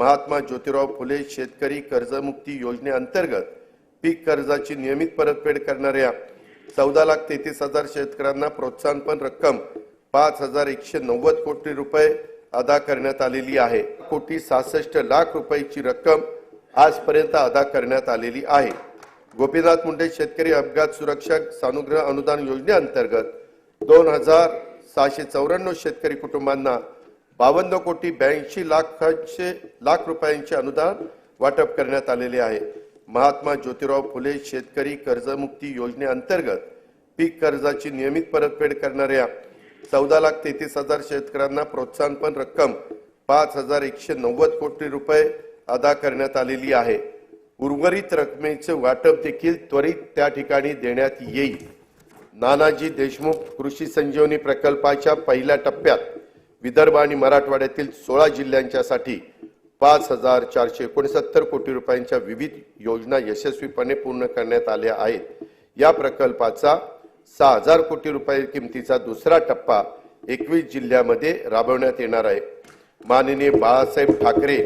महात्मा ज्योतिराव फुले शेतकरी कर्जमुक्ती योजनेअंतर्गत पीक कर्जाची नियमित परतफेड करणाऱ्या चौदा लाख तेहतीस हजार शेतकऱ्यांना प्रोत्साहनपण रक्कम पाच हजार एकशे नव्वद कोटी रुपये अदा करण्यात आलेली आहे. कोटी सहासष्ट लाख रुपयाची रक्कम आजपर्यंत अदा करण्यात आलेली आहे. गोपीनाथ मुंडे शेतकरी अपघात सुरक्षा सानुग्रह अनुदान योजनेअंतर्गत दोन हजार सहाशे चौऱ्याण्णव शेतकरी कुटुंबांना बावन्न कोटी ब्याऐंशी लाखांचे लाख रुपयांचे अनुदान वाटप करण्यात आलेले आहे. महात्मा ज्योतिराव फुले शेतकरी कर्जमुक्ती योजनेअंतर्गत पीक कर्जाची नियमित परतफेड करणाऱ्या चौदा लाख तेहतीस हजार शेतकऱ्यांना प्रोत्साहनपण रक्कम पाच हजार एकशे नव्वद कोटी रुपये अदा करण्यात आलेली आहे. उर्वरित रकमेचे वाटप देखील त्वरित त्या ठिकाणी देण्यात येईल. नानाजी देशमुख कृषी संजीवनी प्रकल्पाच्या पहिल्या टप्प्यात विदर्भ आणि मराठवाड्यातील सोळा जिल्ह्यांच्यासाठी पाच हजार चारशे एकोणसत्तर कोटी रुपयांच्या विविध योजना यशस्वीपणे पूर्ण करण्यात आल्या आहेत. या प्रकल्पाचा सहा हजार कोटी रुपये किमतीचा दुसरा टप्पा एकवीस जिल्ह्यामध्ये राबवण्यात येणार आहे. माननीय बाळासाहेब ठाकरे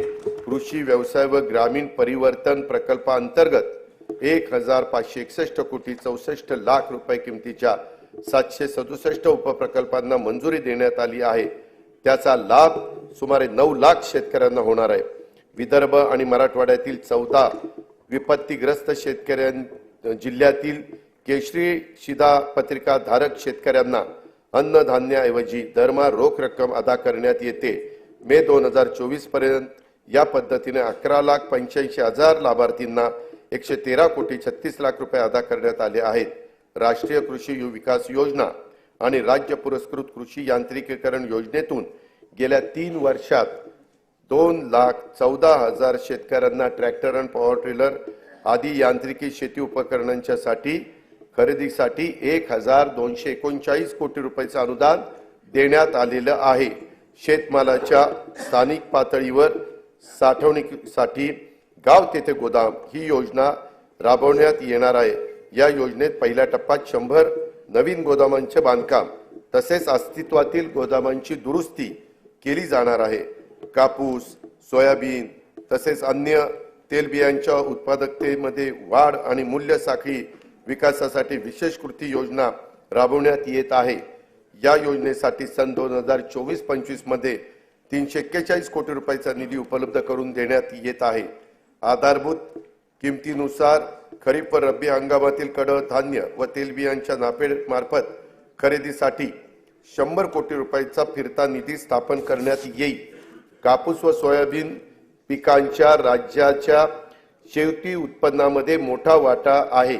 कृषी व्यवसाय व ग्रामीण परिवर्तन प्रकल्पाअंतर्गत एक हजार पाचशे एकसष्ट कोटी चौसष्ट लाख रुपये किमतीच्या सातशे सदुसष्ट उपप्रकल्पांना मंजुरी देण्यात आली आहे. त्याचा लाभ सुमारे नऊ लाख शेतकऱ्यांना होणार आहे. विदर्भ आणि मराठवाड्यातील चौदा विपत्तीग्रस्त शेतकऱ्यां जिल्ह्यातील केशरी शिधा पत्रिका धारक शेतकऱ्यांना अन्नधान्याऐवजी दरमहा रोख रक्कम अदा करण्यात येते. मे दोन हजार चोवीसपर्यंत या पद्धतीने अकरा लाख पंच्याऐंशी हजार लाभार्थींना एकशे तेरा कोटी छत्तीस लाख रुपये अदा करण्यात आले आहेत. राष्ट्रीय कृषी विकास योजना आणि राज्य पुरस्कृत कृषी यांत्रिकीकरण योजनेतून गेल्या तीन वर्षात दोन लाख चौदा हजार शेतकऱ्यांना ट्रॅक्टर आणि पॉवर टिलर आदी यांत्रिकी शेती उपकरणांच्या साठी खरेदीसाठी एक हजार दोनशे एकोणचाळीस कोटी रुपयाचं अनुदान देण्यात आलेलं आहे. शेतमालाच्या स्थानिक पातळीवर साठवणुकीसाठी गाव तेथे गोदाम ही योजना राबवण्यात येणार आहे. या योजनेत पहिल्या टप्प्यात शंभर नवीन गोदामांचे बांधकाम तसेच अस्तित्वातील गोदामांची दुरुस्ती केली जाणार आहे. कापूस सोयाबीन तसेच अन्य तेलबियांच्या उत्पादकतेमध्ये वाढ आणि मूल्य साखळी विकासासाठी विशेष कृती योजना राबवण्यात येत आहे. या योजनेसाठी सन दोन हजार चोवीस पंचवीसमध्ये तीनशे एक्केचाळीस कोटी रुपयाचा निधी उपलब्ध करून देण्यात येत आहे. आधारभूत किमतीनुसार खरीप व रब्बी हंगामातील कडधान्य व तेलबियांच्या नाफेड मार्फत खरेदीसाठी शंभर कोटी रुपयाचा फिरता निधी स्थापन करण्यात येईल. कापूस व सोयाबीन पिकांच्या राज्याच्या शेवटी उत्पन्नामध्ये मोठा वाटा आहे.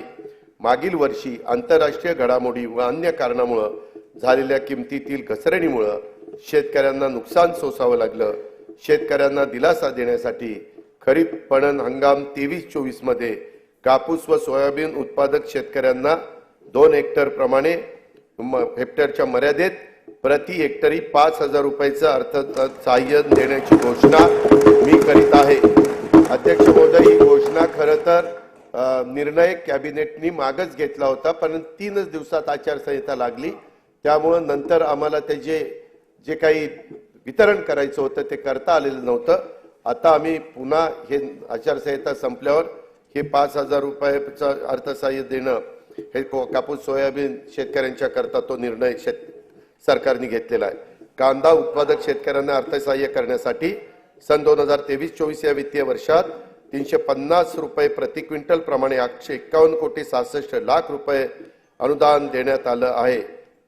मागील वर्षी आंतरराष्ट्रीय घडामोडी व अन्य कारणामुळं झालेल्या किमतीतील घसरणीमुळं शेतकऱ्यांना नुकसान सोसावं लागलं. शेतकऱ्यांना दिलासा देण्यासाठी खरीप पणन हंगाम तेवीस चोवीसमध्ये कापूस व सोयाबीन उत्पादक शेतकऱ्यांना दोन हेक्टर प्रमाणे म- हेक्टरच्या मर्यादेत प्रति हेक्टरी पाच हजार रुपयाचं अर्थ सहाय्य देण्याची घोषणा मी करीत आहे. अध्यक्ष महोदय ही घोषणा खरं तर निर्णय कॅबिनेटनी मागच घेतला होता पण तीनच दिवसात आचारसंहिता लागली. त्यामुळं नंतर आम्हाला ते जे जे काही वितरण करायचं होतं ते करता आलेलं नव्हतं. आता आम्ही पुन्हा हे आचारसंहिता संपल्यावर हे पाच हजार रुपयाचं अर्थसहाय्य देणं हे कापूस सोयाबीन शेतकऱ्यांच्या करता तो निर्णय शेत सरकारने घेतलेला आहे. कांदा उत्पादक शेतकऱ्यांना अर्थसहाय्य करण्यासाठी सन दोन हजार तेवीस चोवीस या वित्तीय वर्षात तीनशे पन्नास रुपये प्रति क्विंटल प्रमाणे आठशे एक्कावन्न कोटी सहासष्ट लाख रुपये अनुदान देण्यात आलं आहे.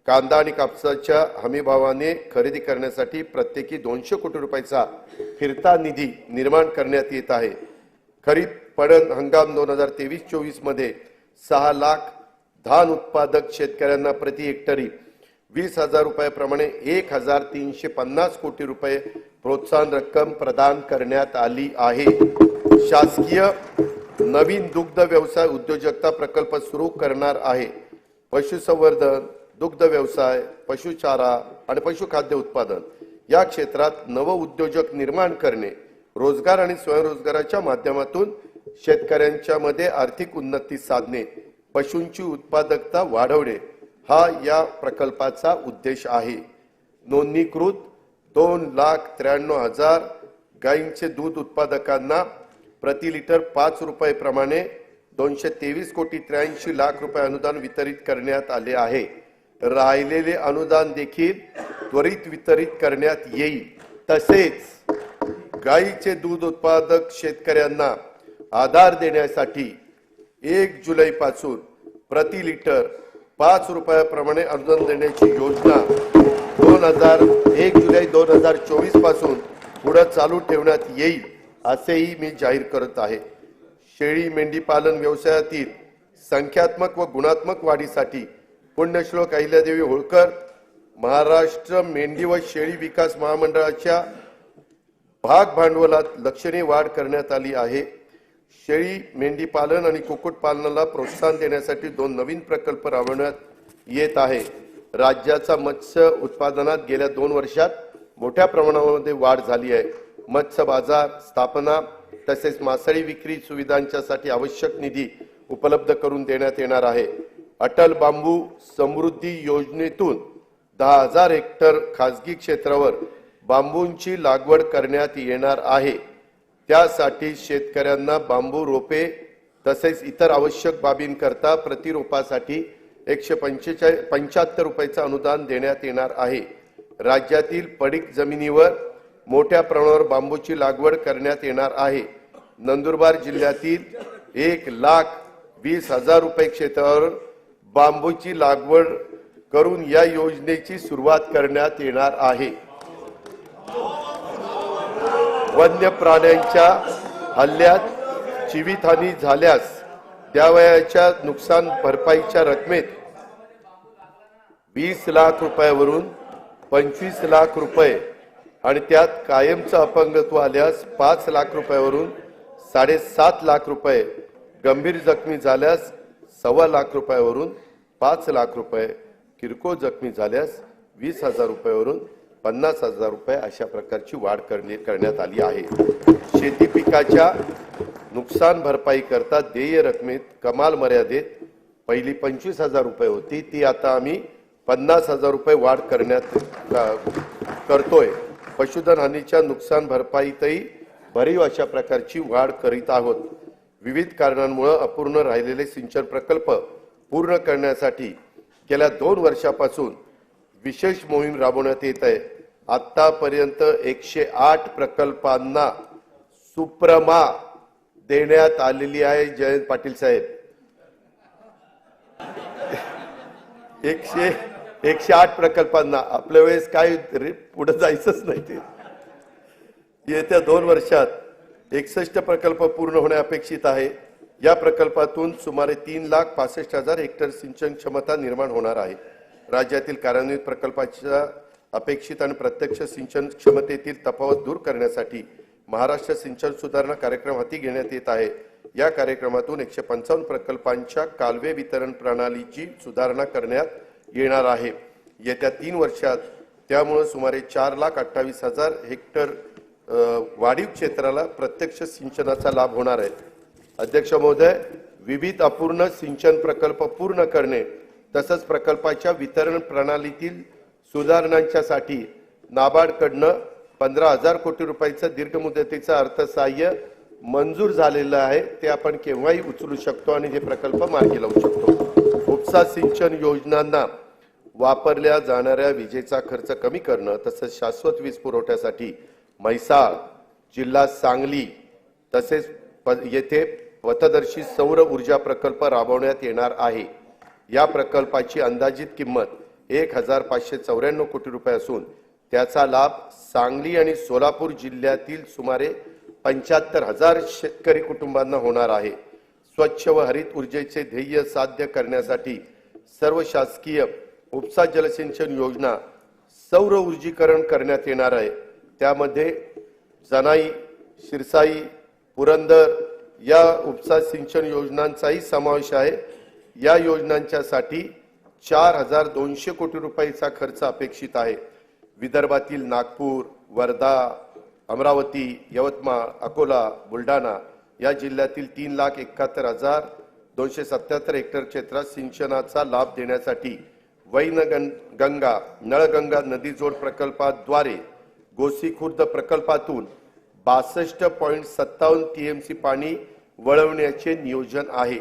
कांदा आणि कापसाच्या हमीभावाने खरेदी करण्यासाठी प्रत्येकी दोनशे कोटी रुपयाचा फिरता निधी निर्माण करण्यात येत आहे. खरीप पडण हंगाम दोन हजार तेवीस चोवीसमध्ये सहा लाख धान उत्पादक शेतकऱ्यांना प्रति हेक्टरी वीस हजार रुपयाप्रमाणे एक हजार तीनशे पन्नास कोटी रुपये प्रोत्साहन रक्कम प्रदान करण्यात आली आहे. शासकीय नवीन दुग्ध व्यवसाय उद्योजकता प्रकल्प सुरू करणार आहे. पशुसंवर्धन दुग्ध व्यवसाय पशुचारा आणि पशुखाद्य उत्पादन या क्षेत्रात नव उद्योजक निर्माण करणे रोजगार आणि स्वयंरोजगाराच्या माध्यमातून शेतकऱ्यांच्या मध्ये आर्थिक उन्नती साधणे पशूंची उत्पादकता वाढवणे हा या प्रकल्पाचा उद्देश आहे. नोंदणीकृत दोन लाख त्र्याण्णव हजार गायींचे दूध उत्पादकांना प्रति लिटर पाच रुपये प्रमाणे दोनशे तेवीस कोटी त्र्याऐंशी लाख रुपये अनुदान वितरित करण्यात आले आहे. राहिलेले अनुदान देखील त्वरित वितरित करण्यात येईल. तसेच गायीचे दूध उत्पादक शेतकऱ्यांना आधार देण्यासाठी एक जुलै पासून प्रति लिटर पाच रुपयाप्रमाणे अनुदान देण्याची योजना दोन हजार एक जुलै दोन हजार चोवीसपासून पुढे चालू ठेवण्यात येईल असेही मी जाहीर करत आहे. शेळी मेंढी पालन व्यवसायातील संख्यात्मक व गुणात्मक वाढीसाठी पुण्यश्लोक अहिल्यादेवी होळकर महाराष्ट्र मेंढी व शेळी विकास महामंडळाच्या भाग भांडवलात लक्षणीय वाढ करण्यात आली आहे. शेळी मेंढी पालन आणि कुक्कुटपालनाला प्रोत्साहन देण्यासाठी दोन नवीन प्रकल्प राबवण्यात येत आहे. राज्याचा मत्स्य उत्पादनात गेल्या दोन वर्षात मोठ्या प्रमाणामध्ये वाढ झाली आहे. मत्स्य बाजार स्थापना तसेच मासळी विक्री सुविधांच्यासाठी आवश्यक निधी उपलब्ध करून देण्यात येणार आहे. अटल बांबू समृद्धी योजनेतून दहा हजार हेक्टर खासगी क्षेत्रावर बांबूंची लागवड करण्यात येणार आहे. त्यासाठी शेतकऱ्यांना बांबू रोपे तसेच इतर आवश्यक बाबींकरता प्रतिरोपासाठी एकशे पंचेचाळीस पंच्याहत्तर रुपयाचं अनुदान देण्यात येणार आहे. राज्यातील पडीक जमिनीवर मोठ्या प्रमाणावर बांबूची लागवड करण्यात येणार आहे. नंदुरबार जिल्ह्यातील एक लाख वीस हजार रुपये क्षेत्रावर बांबूची लागवड करून या योजनेची सुरुवात करण्यात येणार आहे. वन्य प्राण्यांच्या हल्ल्यात जीवितहानी झाल्यास द्यावयाच्या नुकसान भरपाईच्या रकमेत वीस लाख रुपयावरून पंचवीस लाख रुपये आणि त्यात कायमचं अपंगत्व आल्यास पाच लाख रुपयावरून साडेसात लाख रुपये गंभीर जखमी झाल्यास सव्वा लाख रुपयावरून पाच लाख रुपये किरकोळ जखमी झाल्यास वीस हजार रुपयावरून पन्नास हजार रुपये अशा प्रकारची वाढ करणे करण्यात आली आहे. शेती पिकाच्या नुकसान भरपाई करता देय रकमेत कमाल मर्यादेत पहिली पंचवीस हजार रुपये होती. ती आता आम्ही पन्नास हजार रुपये वाढ करण्यात क- करतोय. पशुधन हानीच्या नुकसान भरपाईतही भरीव अशा प्रकारची वाढ करीत आहोत. विविध कारणांमुळे अपूर्ण राहिलेले सिंचन प्रकल्प पूर्ण करण्यासाठी गेल्या दोन वर्षापासून विशेष मोहीम राबवण्यात येत आहे. आतापर्यंत एकशे आठ प्रकल्पांना सुप्रमा देण्यात आलेली आहे जयंत पाटील साहेब. एकशे एकशे आठ प्रकल्पांना आपल्या वेळेस काय पुढे जायचंच नाही ते. येत्या दोन वर्षात एकसष्ट प्रकल्प पूर्ण होणे अपेक्षित आहे. या प्रकल्पातून सुमारे तीन लाख पासष्ट हजार हेक्टर सिंचन क्षमता निर्माण होणार आहे. राज्यातील कार्यान्वित प्रकल्पाच्या अपेक्षित आणि प्रत्यक्ष सिंचन क्षमतेतील तफावत दूर करण्यासाठी महाराष्ट्र सिंचन सुधारणा कार्यक्रम हाती घेण्यात येत आहे. या कार्यक्रमातून एकशे पंचावन्न प्रकल्पांच्या कालवे वितरण प्रणालीची सुधारणा करण्यात येणार आहे. येत्या तीन वर्षात त्यामुळे सुमारे चार लाख अठ्ठावीस हजार हेक्टर वाढीव क्षेत्राला प्रत्यक्ष सिंचनाचा लाभ होणार आहे. अध्यक्ष महोदय विविध अपूर्ण सिंचन प्रकल्प पूर्ण करणे तसंच प्रकल्पाच्या वितरण प्रणालीतील सुधारणांच्यासाठी नाबार्डकडनं पंधरा हजार कोटी रुपयाचं दीर्घ मुदतीचं अर्थसहाय्य मंजूर झालेलं आहे ते आपण केव्हाही उचलू शकतो आणि हे प्रकल्प मार्गी लावू शकतो. उपसा सिंचन योजनांना वापरल्या जाणाऱ्या विजेचा खर्च कमी करणं तसंच शाश्वत वीज पुरवठ्यासाठी म्हैसाळ जिल्हा सांगली तसेच येथे पथदर्शी सौर ऊर्जा प्रकल्प राबवण्यात येणार आहे. या प्रकल्पाची अंदाजित किंमत एक हजार पाचशे चौऱ्याण्णव कोटी रुपये असून त्याचा लाभ सांगली आणि सोलापूर जिल्ह्यातील सुमारे पंच्याहत्तर हजार शेतकरी कुटुंबांना होणार आहे. स्वच्छ व हरित ऊर्जेचे ध्येय साध्य करण्यासाठी सर्व शासकीय उपसा जलसिंचन योजना सौर ऊर्जीकरण करण्यात येणार आहे. त्यामध्ये जनाई शिरसाई पुरंदर या उपसा सिंचन योजनांचाही समावेश आहे. या योजनांच्यासाठी चार हजार दोनशे कोटी रुपयाचा खर्च अपेक्षित आहे. विदर्भातील नागपूर वर्धा अमरावती यवतमाळ अकोला बुलढाणा या जिल्ह्यातील तीन लाख एकाहत्तर हजार दोनशे सत्याहत्तर हेक्टर क्षेत्रात सिंचनाचा लाभ देण्यासाठी वैनगं गंगा नळगंगा नदी जोड प्रकल्पाद्वारे गोसी खुर्द प्रकल्पातून बासष्ट पॉईंट सत्तावन्न टीएमसी पाणी वळवण्याचे नियोजन आहे.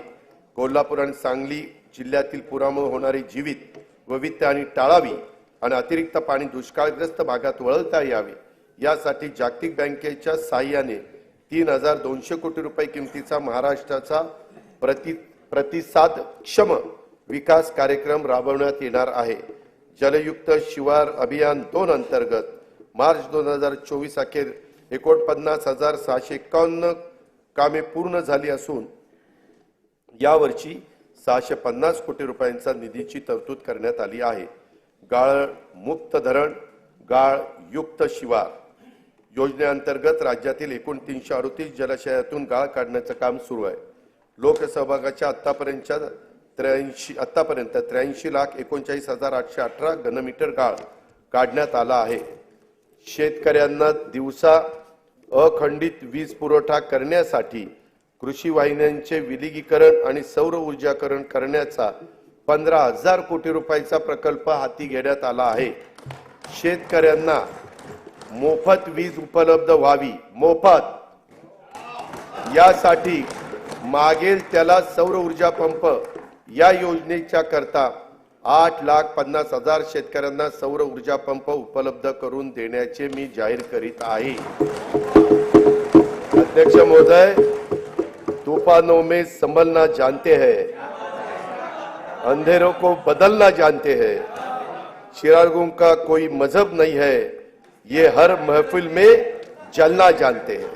कोल्हापूर आणि सांगली जिल्ह्यातील पुरामुळे होणारी जीवित वैविध्य आणि टाळावी आणि अतिरिक्त पाणी दुष्काळग्रस्त भागात वळवता यावे. यासाठी जागतिक बँकेच्या साहाय्याने तीन हजार दोनशे कोटी रुपये किमतीचा महाराष्ट्राचा प्रति प्रतिसादक्षम विकास कार्यक्रम राबवण्यात येणार आहे. जलयुक्त शिवार अभियान दोन अंतर्गत मार्च दोन हजार चोवीस अखेर एकोणपन्नास हजार सहाशे एकावन्न कामे पूर्ण झाली असून यावर्षी सहाशे पन्नास कोटी रुपयांचा निधीची तरतूद करण्यात आली आहे. गाळ मुक्त धरण गाळ युक्त शिवार योजनेअंतर्गत राज्यातील एकूण तीनशे अडतीस जलाशयातून गाळ काढण्याचं काम सुरू आहे. लोकसहभागाच्या आत्तापर्यंतच्या त्र्याऐंशी आत्तापर्यंत त्र्याऐंशी लाख एकोणचाळीस हजार आठशे अठरा घनमीटर गाळ काढण्यात आला आहे. शेतकऱ्यांना दिवसा अखंडित वीज पुरवठा करण्यासाठी कृषी वाहिन्यांचे विलिगीकरण आणि सौर ऊर्जाकरण करण्याचा पंधरा हजार कोटी रुपयाचा प्रकल्प हाती घेण्यात आला आहे. शेतकऱ्यांना मोफत वीज उपलब्ध व्हावी. मोफत. यासाठी मागेल त्याला सौर ऊर्जा पंप. या योजनेच्या करता आठ लाख पन्नास हजार शेतकऱ्यांना सौर ऊर्जा पंप उपलब्ध करून देण्याचे मी जाहीर करीत आहे. अध्यक्ष महोदय तूफानों में संभलना जानते हैं। अंधेरों को बदलना जानते हैं। चिरागों का कोई मजहब नहीं है। ये हर महफिल में जलना जानते हैं।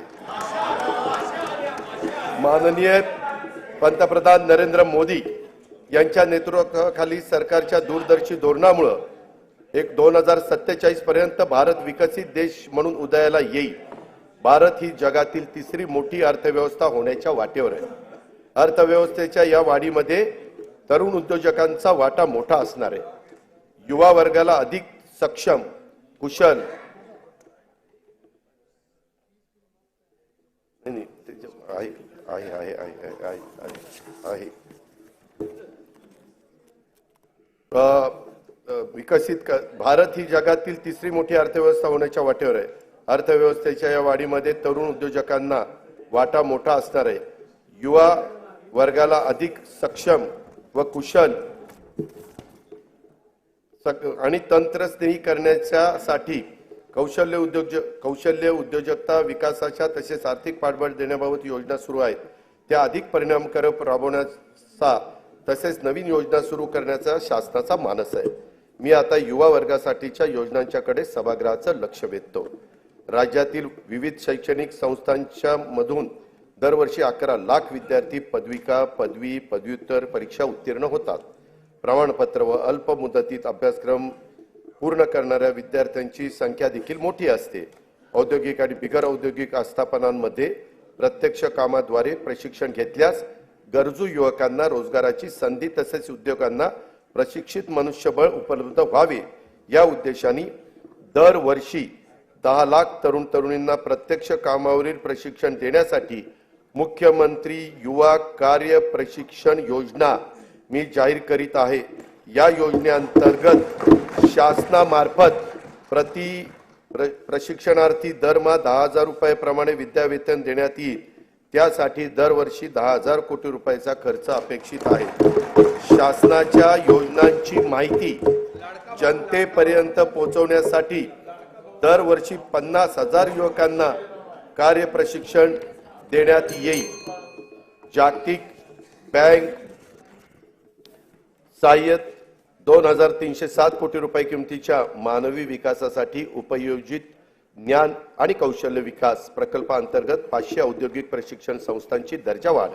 माननीय पंतप्रधान नरेंद्र मोदी यांच्या नेतृत्वाखाली सरकारच्या दूरदर्शी धोरणामुळं एक दोन हजार सत्तेचाळीस पर्यंत भारत विकसित देश म्हणून उदयाला येईल. भारत ही जगातील तिसरी मोठी अर्थव्यवस्था होण्याच्या वाटेवर आहे. अर्थव्यवस्थेच्या या वाढीमध्ये तरुण उद्योजकांचा वाटा मोठा असणार आहे. युवा वर्गाला अधिक सक्षम कुशल. आहे आहे विकसित भारत ही जगातील तिसरी मोठी अर्थव्यवस्था होण्याच्या वाटेवर आहे. अर्थव्यवस्थेच्या या वाढीमध्ये तरुण उद्योजकांना वाटा मोठा असणार आहे. युवा वर्गाला अधिक सक्षम व कुशल सक- आणि तंत्रस्नेही करण्याच्यासाठी कौशल्य उद्योग कौशल्य उद्योजकता विकासाच्या तसेच आर्थिक पाठबळ देण्याबाबत योजना सुरू आहेत. त्या अधिक परिणामकारक राबवण्याचा तसेच नवीन योजना सुरू करण्याचा शासनाचा मानस आहे. मी आता युवा वर्गासाठीच्या योजनांच्याकडे सभागृहाचं लक्ष वेधतो. राज्यातील विविध शैक्षणिक संस्थांच्या मधून दरवर्षी अकरा लाख विद्यार्थी पदविका पदवी पदव्युत्तर परीक्षा उत्तीर्ण होतात. प्रमाणपत्र व अल्प मुदतीत अभ्यासक्रम पूर्ण करणाऱ्या विद्यार्थ्यांची संख्या देखील मोठी असते. औद्योगिक आणि बिगर औद्योगिक आस्थापनांमध्ये प्रत्यक्ष कामाद्वारे प्रशिक्षण घेतल्यास गरजू युवकांना रोजगाराची संधी तसेच उद्योगांना प्रशिक्षित मनुष्यबळ उपलब्ध व्हावे. या उद्देशाने दरवर्षी दहा लाख तरुण तरुणींना प्रत्यक्ष कामावरील प्रशिक्षण देण्यासाठी मुख्यमंत्री युवा कार्य प्रशिक्षण योजना मी जाहीर करीत आहे. या योजनेअंतर्गत शासनामार्फत प्रति प्र, प्रशिक्षणार्थी दरमहा दहा हजार रुपयाप्रमाणे विद्यावेतन देण्यात येईल. त्यासाठी दरवर्षी दहा हजार कोटी रुपयाचा खर्च अपेक्षित आहे. शासनाच्या योजनांची माहिती जनतेपर्यंत पोहोचवण्यासाठी दरवर्षी पन्नास हजार युवकांना कार्य प्रशिक्षण देण्यात येईल. जागतिक बँक सहाय्यत दोन हजार तीनशे सात कोटी रुपये किमतीच्या मानवी विकासासाठी उपयोजित ज्ञान आणि कौशल्य विकास प्रकल्पाअंतर्गत पाचशे औद्योगिक प्रशिक्षण संस्थांची दर्जा वाढ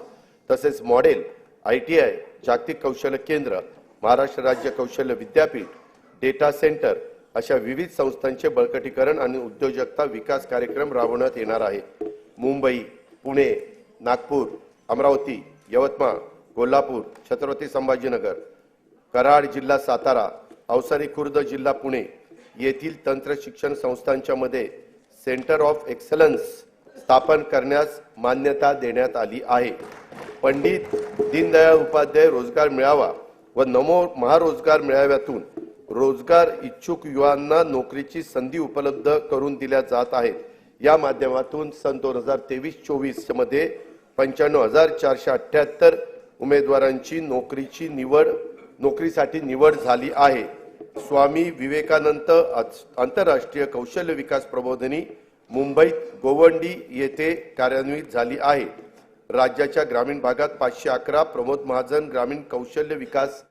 तसेच मॉडेल आय टी आय जागतिक कौशल्य केंद्र महाराष्ट्र राज्य कौशल्य विद्यापीठ डेटा सेंटर अशा विविध संस्थांचे बळकटीकरण आणि उद्योजकता विकास कार्यक्रम राबवण्यात येणार आहे. मुंबई पुणे नागपूर अमरावती यवतमाळ कोल्हापूर छत्रपती संभाजीनगर कराड जिल्हा सातारा अवसारी खुर्द जिल्हा पुणे येथील तंत्र शिक्षण संस्थांच्या मध्ये सेंटर ऑफ एक्सलन्स स्थापन करण्यास मान्यता देण्यात आली आहे. पंडित दीनदयाळ उपाध्याय रोजगार मिळावा व नमो महारोजगार मेळाव्यातून रोजगार इच्छुक युवांना नोकरीची संधी उपलब्ध करून दिल्या जात आहेत. या माध्यमातून सन दोन हजार तेवीस चोवीसमध्ये पंच्याण्णव हजार चारशे अठ्ठ्याहत्तर उमेदवारांची नोकरीची निवड नोकरीसाठी निवड झाली आहे. स्वामी विवेकानंद आंतरराष्ट्रीय कौशल्य विकास प्रबोधनी मुंबईत गोवंडी येथे कार्यान्वित झाली आहे. राज्याच्या ग्रामीण भागात पाचशे अकरा प्रमोद महाजन ग्रामीण कौशल्य विकास